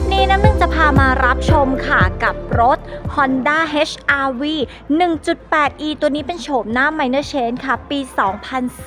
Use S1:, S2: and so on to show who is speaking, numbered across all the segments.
S1: ปนี้น้ำหนึ่งจะพามารับชมค่ะกับรถ Honda HR-V 1.8e ตัวนี้เป็นโฉมหน้า Minor Change ค่ะ ปี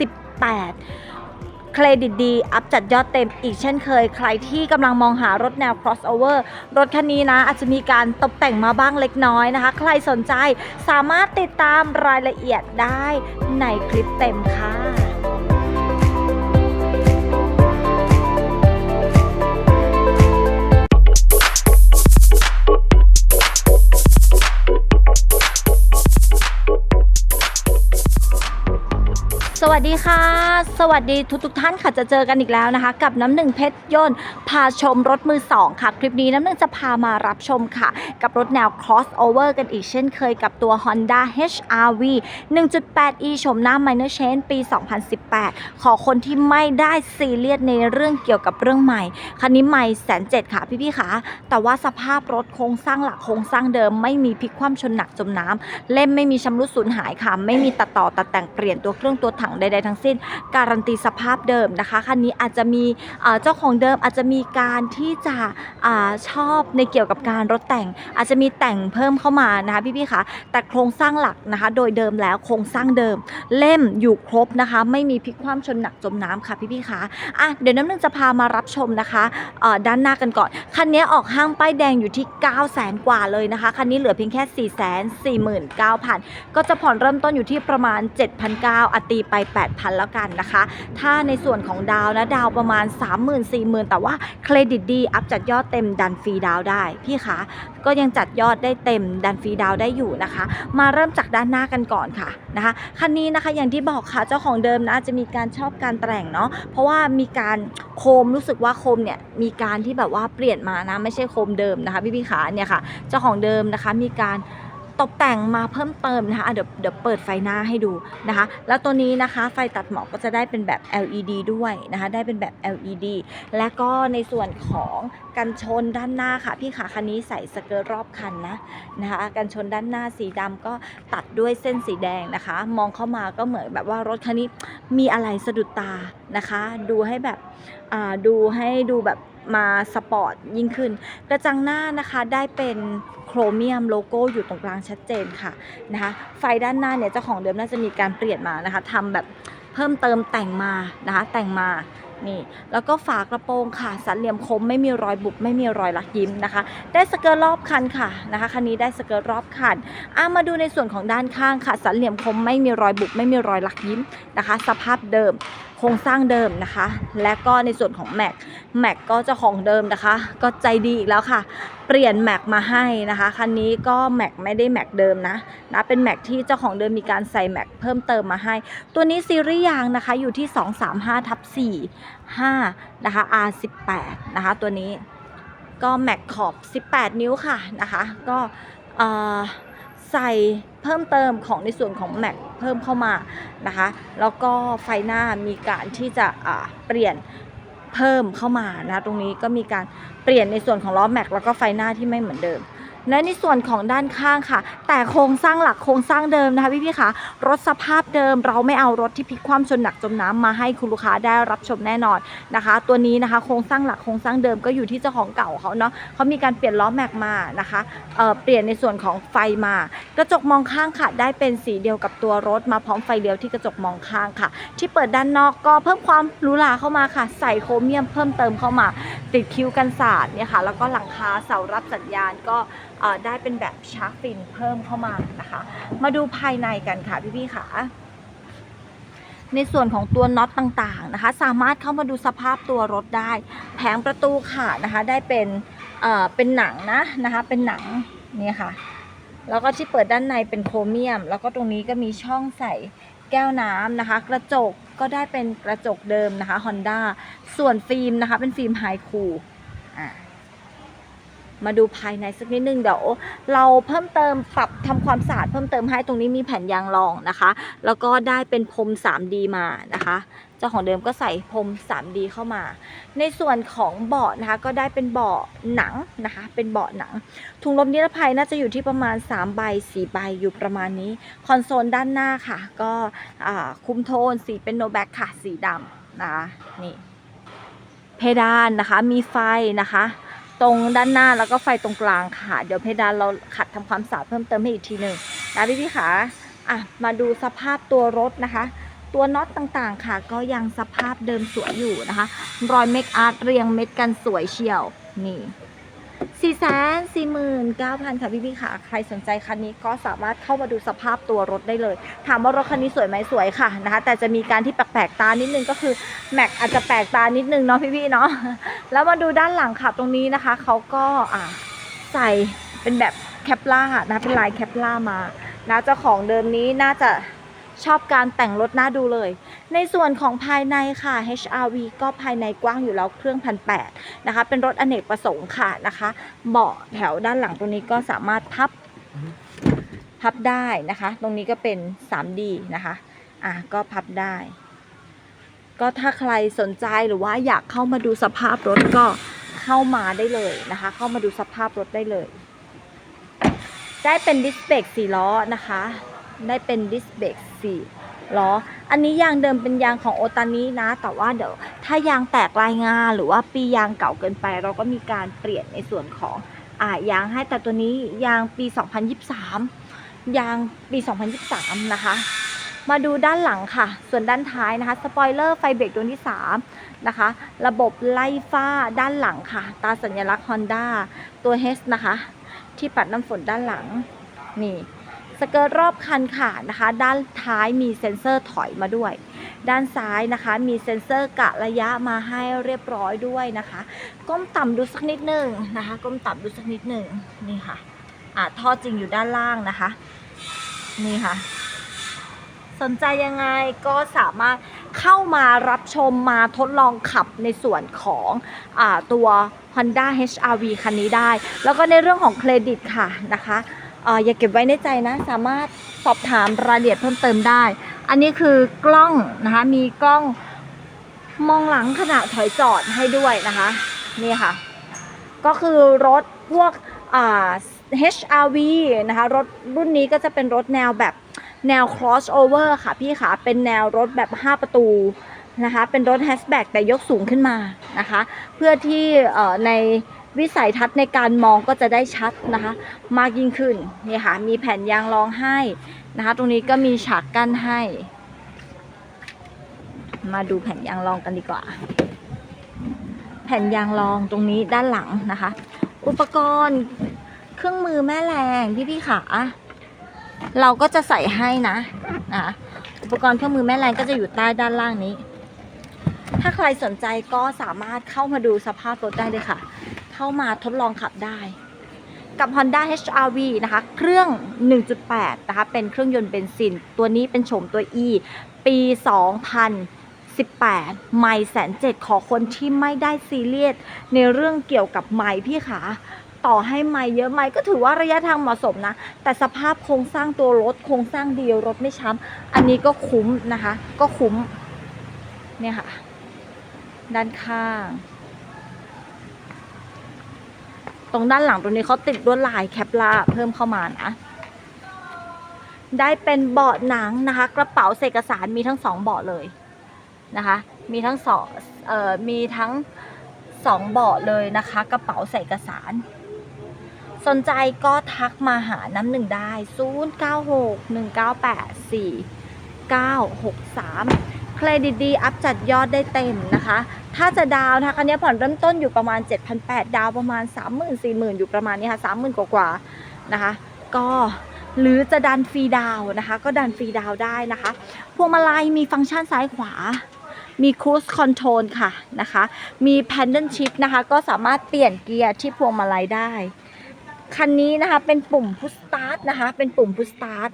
S1: 2018เครดิตดี อัพจัดยอดเต็มอีกเช่นเคย ใครที่กำลังมองหารถแนว crossover รถคันนี้นะ อาจจะมีการตกแต่งมาบ้างเล็กน้อยนะคะ ใครสนใจสามารถติดตามรายละเอียดได้ในคลิปเต็มค่ะ วัสดีค่ะ สวัสดีทุกทกท่านค่ะจะเจอกันอีกแล้วนะคะ กับน้ำหนึ่งเพชรยนต์พาชมรถมือ2ค่ะ คลิปนี้น้ำหนึ่งจะพามารับชมค่ะ กับรถแนว crossover กันอีกเช่นเคยกับตัว Honda HR-V 1.8e ชมหน้า Minor Change ปี 2018 ขอคนที่ไม่ได้ซีเรียสในเรื่องเกี่ยวกับเรื่องใหม่ คันนี้ใหม่แสนเจ็ดค่ะพี่ๆค่ะ แต่ว่าสภาพรถโครงสร้างหลักโครงสร้างเดิม ไม่มีพลิกคว่ำชนหนักจมน้ำเล่มไม่มีชำรุดสูญหายค่ะ ไม่มีตัดต่อตัดแต่งเปลี่ยนตัวเครื่องตัวถังใดๆทั้งสิ้น การันตีสภาพเดิมนะคะคันนี้อาจจะมีเจ้าของเดิมอาจจะมีการที่จะอชอบในเกี่ยวกับการรถแต่ง อาจจะมีแต่งเพิ่มเข้ามานะคะพี่ๆคะแต่โครงสร้างหลักนะคะโดยเดิมแล้วโครงสร้างเดิม เล่มอยู่ครบนะคะไม่มีพลิกคว่ำชนหนักจมน้ำค่ะพี่ๆคะอะเดี๋ยวน้ำหนึ่งจะพามารับชมนะคะด้านหน้ากันก่อนคันนี้ออกห้างป้ายแดงอยู่ที่ 9 0 0 0 0 0กว่าเลยนะคะคันนี้เหลือเพียงแค่ 4 4 9 0 0 0 ก็จะผ่อนเริ่มต้นอยู่ที่ประมาณ 7,900อัตีไป8,000 แล้วกันนะคะ ถ้าในส่วนของดาวนะดาวประมาณ 30,000 40,000 แต่ว่าเครดิตดีอัพจัดยอดเต็มดันฟรีดาวได้พี่คะก็ยังจัดยอดได้เต็มดันฟรีดาวได้อยู่นะคะ มาเริ่มจากด้านหน้ากันก่อนค่ะนะคะคันนี้นะคะอย่างที่บอกค่ะเจ้าของเดิมนะจะมีการชอบการแต่งเนาะเพราะว่ามีการโคมรู้สึกว่าโคมเนี่ยมีการที่แบบว่าเปลี่ยนมานะไม่ใช่โคมเดิมนะคะพี่พี่ขาเนี่ยค่ะเจ้าของเดิมนะคะมีการ ตกแต่งมาเพิ่มเติมนะคะะเดี๋ยวเดี๋ยวเปิดไฟหน้าให้ดูนะคะ แล้วตัวนี้นะคะไฟตัดหมอกก็จะได้เป็นแบบ LED ด้วยนะคะ ได้เป็นแบบ LED และก็ในส่วนของกันชนด้านหน้าค่ะ พี่ขาคันนี้ใส่สเกิร์ตรอบคันนะนะคะกันชนด้านหน้าสีดำก็ตัดด้วยเส้นสีแดงนะคะ มองเข้ามาก็เหมือนแบบว่ารถคันนี้มีอะไรสะดุดตานะคะ ดูให้แบบอ่าดูให้ดูแบบ มาสปอร์ตยิ่งขึ้น กระจังหน้านะคะได้เป็นโครเมียมโลโก้อยู่ตรงกลางชัดเจนค่ะนะคะไฟด้านหน้าเนี่ยเจ้าของเดิมน่าจะมีการเปลี่ยนมานะคะทำแบบเพิ่มเติมแต่งมานะคะแต่งมานี่แล้วก็ฝากระโปรงค่ะ สันเหลี่ยมคมไม่มีรอยบุบไม่มีรอยลักยิ้มนะคะ ได้สเกิร์ตรอบคันค่ะนะคะคันนี้ได้สเกิร์ตรอบคันอะมาดูในส่วนของด้านข้างค่ะ สันเหลี่ยมคมไม่มีรอยบุบไม่มีรอยลักยิ้มนะคะ สภาพเดิมโครงสร้างเดิมนะคะ และก็ในส่วนของแม็กแม็กก็เจ้าของเดิมนะคะ ก็ใจดีอีกแล้วค่ะ เปลี่ยนแม็กมาให้นะคะคันนี้ก็แม็กไม่ได้แม็กเดิมนะนะเป็นแม็กที่เจ้าของเดิมมีการใส่แม็กเพิ่มเติมมาให้ ตัวนี้ซีรีส์ยางนะคะอยู่ที่ 235ทับ4 5นะคะ R18 นะคะ ตัวนี้ก็แม็กขอบ 18 นิ้วค่ะนะคะ ก็เอ่อ ใส่เพิ่มเติมของในส่วนของแม็กเพิ่มเข้ามานะคะแล้วก็ไฟหน้ามีการที่จะะเปลี่ยนเพิ่มเข้ามานะตรงนี้ก็มีการเปลี่ยนในส่วนของล้อแม็กแล้วก็ไฟหน้าที่ไม่เหมือนเดิม และในส่วนของด้านข้างค่ะ แต่โครงสร้างหลักโครงสร้างเดิมนะคะพี่ๆคะรถสภาพเดิมเราไม่เอารถที่พลิกคว่ำชนหนักจมน้ำมาให้คุณลูกค้าได้รับชมแน่นอนนะคะ ตัวนี้นะคะโครงสร้างหลักโครงสร้างเดิมก็อยู่ที่เจ้าของเก่าเขาเนาะเขามีการเปลี่ยนล้อแม็กมานะคะเเปลี่ยนในส่วนของไฟมา กระจกมองข้างค่ะ ได้เป็นสีเดียวกับตัวรถมาพร้อมไฟเลี้ยวที่กระจกมองข้างค่ะ ที่เปิดด้านนอกก็เพิ่มความหรูหราเข้ามาค่ะ ใส่โครเมียมเพิ่มเติมเข้ามาติดคิ้วกันศาสตร์เนี่ยค่ะแล้วก็หลังคาเสารับสัญญาณก็ได้เป็นแบบชาร์กฟินเพิ่มเข้ามานะคะ มาดูภายในกันค่ะพี่ๆค่ะในส่วนของตัวน็อตต่างๆนะคะ สามารถเข้ามาดูสภาพตัวรถได้ แผงประตูค่ะนะคะ ได้เป็นเอ่อเป็นหนังนะนะคะเป็นหนังเนี่ยค่ะ แล้วก็ที่เปิดด้านในเป็นโครเมียม แล้วก็ตรงนี้ก็มีช่องใส่แก้วน้ำนะคะ กระจก ก็ได้เป็นกระจกเดิมนะคะ Honda ส่วนฟิล์มนะคะ เป็นฟิล์มไฮคูอะมาดูภายในสักนิดนึงเดี๋ยวเราเพิ่มเติมปรับทำความสะอาดเพิ่มเติมให้ตรงนี้มีแผ่นยางรองนะคะ แล้วก็ได้เป็นพรม 3D มานะคะ เจ้าของเดิมก็ใส่พรม 3D เข้ามา ในส่วนของเบาะนะคะก็ได้เป็นเบาะหนังนะคะ เป็นเบาะหนัง ถุงลมนิรภัยน่าจะอยู่ที่ประมาณ3ใบ4ใบอยู่ประมาณนี้ คอนโซลด้านหน้าค่ะ ก็คุมโทนสีเป็นโนแบ็กค่ะ สีดำนะคะนี่เพดานนะคะมีไฟนะคะตรงด้านหน้าแล้วก็ไฟตรงกลางค่ะ เดี๋ยวเพดานเราขัดทำความสะอาดเพิ่มเติมให้อีกทีหนึ่งนะพี่พี่ขาอะมาดูสภาพตัวรถนะคะ ตัวน็อตต่างๆค่ะ ก็ยังสภาพเดิมสวยอยู่นะคะ รอยเมคอาร์ตเรียงเม็ดกันสวยเชียว นี่สี่แสนสี่หมื่นเก้าพันค่ะพี่พี่ๆค่ะ ใครสนใจคันนี้ก็สามารถเข้ามาดูสภาพตัวรถได้เลย ถามว่ารถคันนี้สวยไหมสวยค่ะนะคะ แต่จะมีการที่แปลกๆตานิดนึงก็คือแม็กอาจจะแปลกตานิดนึงเนาะพี่ๆเนาะ แล้วมาดูด้านหลังค่ะตรงนี้นะคะ เขาก็อ่าใส่เป็นแบบแคปล่านะเป็นลายแคปล่ามานะเจ้าของเดิมนี้น่าจะ ชอบการแต่งรถน่าดูเลย ในส่วนของภายในค่ะ HRV ก็ภายในกว้างอยู่แล้วเครื่องพันแปดนะคะ เป็นรถอเนกประสงค์ค่ะนะคะ เบาะแถวด้านหลังตรงนี้ก็สามารถพับพับได้นะคะ ตรงนี้ก็เป็น 3D นะคะ อะก็พับได้ ก็ถ้าใครสนใจหรือว่าอยากเข้ามาดูสภาพรถก็เข้ามาได้เลยนะคะ เข้ามาดูสภาพรถได้เลย ได้เป็นดิสเบรกสี่ล้อนะคะ ได้เป็นดิสเบรกสี่ล้อ อันนี้ยางเดิมเป็นยางของโอตานินะ แต่ว่าเดี๋ยวถ้ายางแตกลายงาหรือว่าปียางเก่าเกินไป เราก็มีการเปลี่ยนในส่วนของอ่ายางให้แต่ตัวนี้ยางปี 2023 ยางปี 2023 นะคะ มาดูด้านหลังค่ะ ส่วนด้านท้ายนะคะ สปอยเลอร์ไฟเบรกดวงที่ 3 นะคะ ระบบไล่ฟ้าด้านหลังค่ะ ตาสัญลักษณ์ Honda ตัว H นะคะ ที่ปัดน้ำฝนด้านหลัง นี่ สเกิร์ตรอบคันค่ะนะคะ ด้านท้ายมีเซ็นเซอร์ถอยมาด้วย ด้านซ้ายนะคะ มีเซ็นเซอร์กะระยะมาให้เรียบร้อยด้วยนะคะ ก้มต่ำดูสักนิดหนึ่งนะคะ ก้มต่ำดูสักนิดหนึ่งนี่ค่ะอ่าท่อจริงอยู่ด้านล่างนะคะ นี่ค่ะ สนใจยังไงก็สามารถเข้ามารับชมมาทดลองขับในส่วนของอาตัว Honda HRV คันนี้ได้ แล้วก็ในเรื่องของเครดิตค่ะนะคะ อย่าเก็บไว้ในใจนะ สามารถสอบถามรายละเอียดเพิ่มเติมได้ อันนี้คือกล้องนะคะ มีกล้องมองหลังขณะถอยจอดให้ด้วยนะคะ นี่ค่ะ ก็คือรถพวก HRV นะคะ รถรุ่นนี้ก็จะเป็นรถแนวแบบแนว crossover ค่ะพี่ขาเป็นแนวรถแบบ 5 ประตูนะคะ เป็นรถ hatchback แต่ยกสูงขึ้นมานะคะ เพื่อที่ใน วิสัยทัศน์ในการมองก็จะได้ชัดนะคะ มากยิ่งขึ้นนี่ค่ะมีแผ่นยางรองให้นะคะ ตรงนี้ก็มีฉากกั้นให้ มาดูแผ่นยางรองกันดีกว่า แผ่นยางรองตรงนี้ด้านหลังนะคะ อุปกรณ์เครื่องมือแม่แรงพี่พี่ขาเราก็จะใส่ให้นะนะอุปกรณ์เครื่องมือแม่แรงก็จะอยู่ใต้ด้านล่างนี้ ถ้าใครสนใจก็สามารถเข้ามาดูสภาพรถได้เลยค่ะ เข้ามาทดลองขับได้ กับ Honda HRV นะคะ เครื่อง 1.8 นะคะ เป็นเครื่องยนต์เบนซิน ตัวนี้เป็นโฉมตัว E ปี 2018 ไม่แสนเจ็ดขอคนที่ไม่ได้ซีเรียสในเรื่องเกี่ยวกับไม้พี่ขาต่อให้ไม่เยอะไม่ก็ถือว่าระยะทางเหมาะสมนะ แต่สภาพโครงสร้างตัวรถโครงสร้างดีรถไม่ช้ำอันนี้ก็คุ้มนะคะ ก็คุ้มเนี่ยค่ะ ด้านข้าง รงด้านหลังตรงนี้เขาติดลวดลายแคปลาเพิ่มเข้ามานะได้เป็นเบาะหนังนะคะ กระเป๋าเอกสารมีทั้งสองเบาะเลยนะคะ มีทั้งสองเอ่อมีทั้งสองเบาะเลยนะคะ กระเป๋าใส่เอกสาร สนใจก็ทักมาหาน้ำหนึ่งได้ 0961984963 เครดิตดีอัพจัดยอดได้เต็มนะคะ ถ้าจะดาวนะคะคันนี้ผ่อนเริ่มต้นอยู่ประมาณ 7,800 ดาวน์ประมาณ 30,000 40,000 อยู่ประมาณนี้ค่ะ 30,000 กว่าๆนะคะ ก็หรือจะดันฟรีดาวนะคะ ก็ดันฟรีดาวได้นะคะพวงมาลัยมีฟังก์ชันซ้ายขวา มีครู i คอนโทรลค่ะนะคะ มี Pendant Shift นะคะ ก็สามารถเปลี่ยนเกียร์ที่พวงมาลัยได้ คันนี้นะคะเป็นปุ่ม Push Start นะคะ เป็นปุ่ม Push Start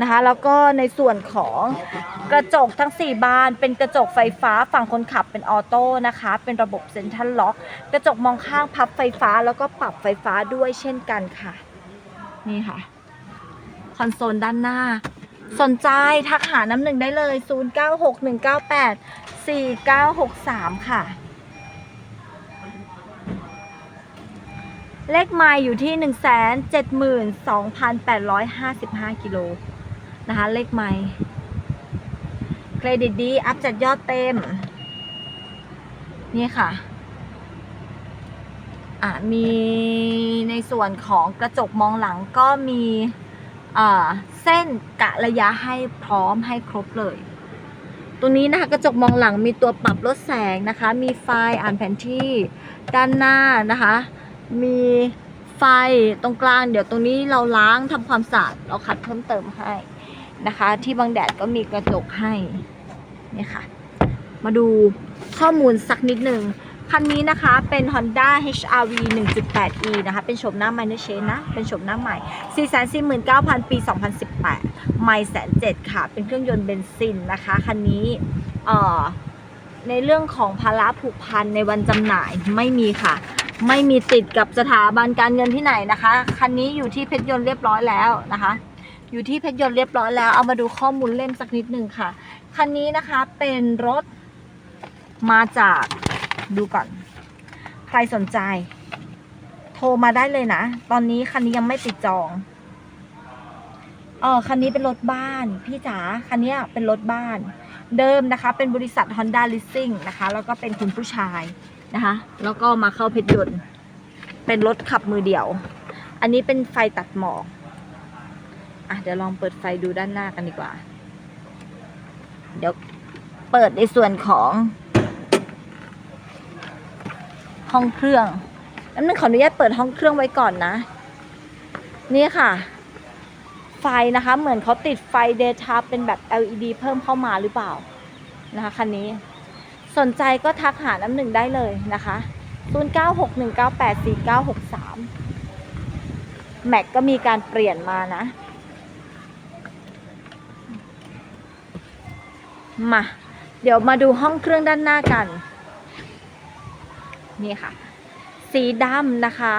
S1: นะคะ แล้วก็ในส่วนของกระจกทั้ง 4 บาน เป็นกระจกไฟฟ้าฝั่งคนขับเป็นออโต้นะคะ เป็นระบบเซ็นทรัลล็อก กระจกมองข้างพับไฟฟ้าแล้วก็ปรับไฟฟ้าด้วยเช่นกันค่ะ นี่ค่ะ คอนโซลด้านหน้า สนใจทักหาน้ำหนึ่งได้เลย 0961984963 ค่ะเลขไมล์อยู่ที่ 172,855 กิโล นะคะ เลขไมล์เครดิตดี อัพจัดยอดเต็ม นี่ค่ะ อะ มีในส่วนของกระจกมองหลังก็มีเส้นกะระยะให้พร้อมให้ครบเลยตรงนี้นะคะกระจกมองหลังมีตัวปรับลดแสงนะคะ มีไฟอ่านแผนที่ด้านหน้านะคะ มีไฟตรงกลาง เดี๋ยวตรงนี้เราล้างทำความสะอาดเราขัดเพิ่มเติมให้ นะคะ ที่บังแดดก็มีกระจกให้นี่ค่ะ มาดูข้อมูลสักนิดหนึ่งคันนี้นะคะเป็น Honda HRV 1.8e นะคะ เป็นโฉมหน้า Minor Change นะ เป็นโฉมหน้าใหม่ 449,000 ปี 2018 ไม่แสนเจ็ดค่ะ เป็นเครื่องยนต์เบนซินนะคะ คันนี้เอ่อในเรื่องของภาระผูกพันในวันจำหน่ายไม่มีค่ะ ไม่มีติดกับสถาบันการเงินที่ไหนนะคะ คันนี้อยู่ที่เพชรยนต์เรียบร้อยแล้วนะคะ อยู่ที่เพชรยนต์เรียบร้อยแล้ว เอามาดูข้อมูลเล่มสักนิดหนึ่งค่ะ คันนี้นะคะเป็นรถมาจากดูก่อน ใครสนใจ โทรมาได้เลยนะ ตอนนี้คันนี้ยังไม่ติดจองเออคันนี้เป็นรถบ้าน พี่จ๋าคันนี้เป็นรถบ้าน เดิมนะคะ เป็นบริษัท Honda Leasing นะคะ แล้วก็เป็นคุณผู้ชายนะคะ แล้วก็มาเข้าเพชรยนต์เป็นรถขับมือเดียว อันนี้เป็นไฟตัดหมอก อะเดี๋ยวลองเปิดไฟดูด้านหน้ากันดีกว่า เดี๋ยวเปิดในส่วนของ ห้องเครื่องน้ำหนึ่งขออนุญาตเปิดห้องเครื่องไว้ก่อนนะ นี่ค่ะ ไฟนะคะ เหมือนเขาติดไฟเดย์ทับเป็นแบบ LED เพิ่มเข้ามาหรือเปล่านะคะคันนี้ สนใจก็ทักหาน้ำหนึ่งได้เลยนะคะ0961984963แม็กก็มีการเปลี่ยนมานะ มา เดี๋ยวมาดูห้องเครื่องด้านหน้ากัน นี่ค่ะ สีดำนะคะ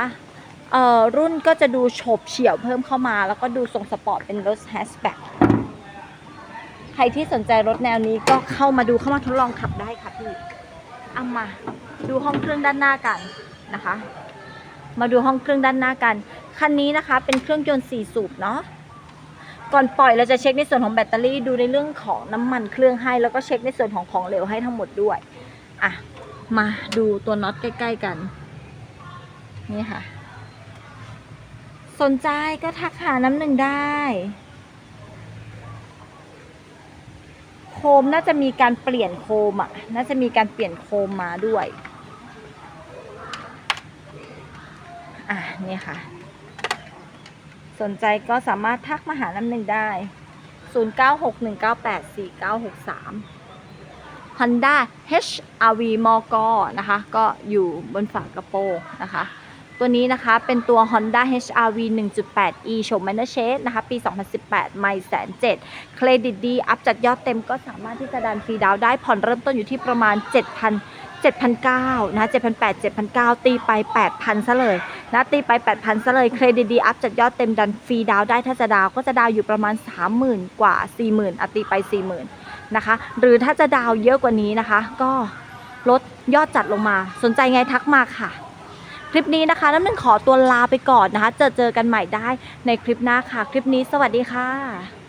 S1: เอ่อรุ่นก็จะดูโฉบเฉี่ยวเพิ่มเข้ามา แล้วก็ดูทรงสปอร์ตเป็นรถแฮชแบ็กใครที่สนใจรถแนวนี้ก็เข้ามาดูเข้ามาทดลองขับได้ค่ะพี่เอามาดูห้องเครื่องด้านหน้ากันนะคะ มาดูห้องเครื่องด้านหน้ากัน คันนี้นะคะเป็นเครื่องยนต์4สูบเนาะ ก่อนปล่อยเราจะเช็คในส่วนของแบตเตอรี่ดูในเรื่องของน้ำมันเครื่องให้ แล้วก็เช็คในส่วนของของเหลวให้ทั้งหมดด้วยอะมาดูตัวน็อตใกล้ ๆ กัน นี่ค่ะ สนใจก็ทักหาน้ำหนึ่งได้โคมน่าจะมีการเปลี่ยนโคมอะ น่าจะมีการเปลี่ยนโคมมาด้วย อะนี่ค่ะ สนใจก็สามารถทักมาหาน้ำหนึ่งได้ 0961984963 Honda HRV มกนะคะ ก็อยู่บนฝากระโปรงนะคะ ตัวนี้นะคะเป็นตัว Honda HRV 1.8e โฉม Manor Shade นะคะ ปี 2018 ไม่แสนเจ็ดเครดิตดี อัพจัดยอดเต็มก็สามารถที่จะดันฟรีดาวได้ผ่อนเริ่มต้นอยู่ที่ประมาณ 7,000 7,900นะ7,800 7,900 ตีไป 8,000ซะเลยนะตีไป 8,000ซะเลยเครดิตดีอัพจัดยอดเต็มดันฟรีดาวได้ถ้าจะดาวก็จะดาวอยู่ประมาณ 30,000 กว่า 40,000อะตีไป 40,000นะคะหรือถ้าจะดาวเยอะกว่านี้นะคะ ก็ลดยอดจัดลงมา สนใจไงทักมาค่ะ คลิปนี้นะคะ น้ำหนึ่งขอตัวลาไปก่อนนะคะ เจอเจอกันใหม่ได้ในคลิปหน้าค่ะ คลิปนี้สวัสดีค่ะ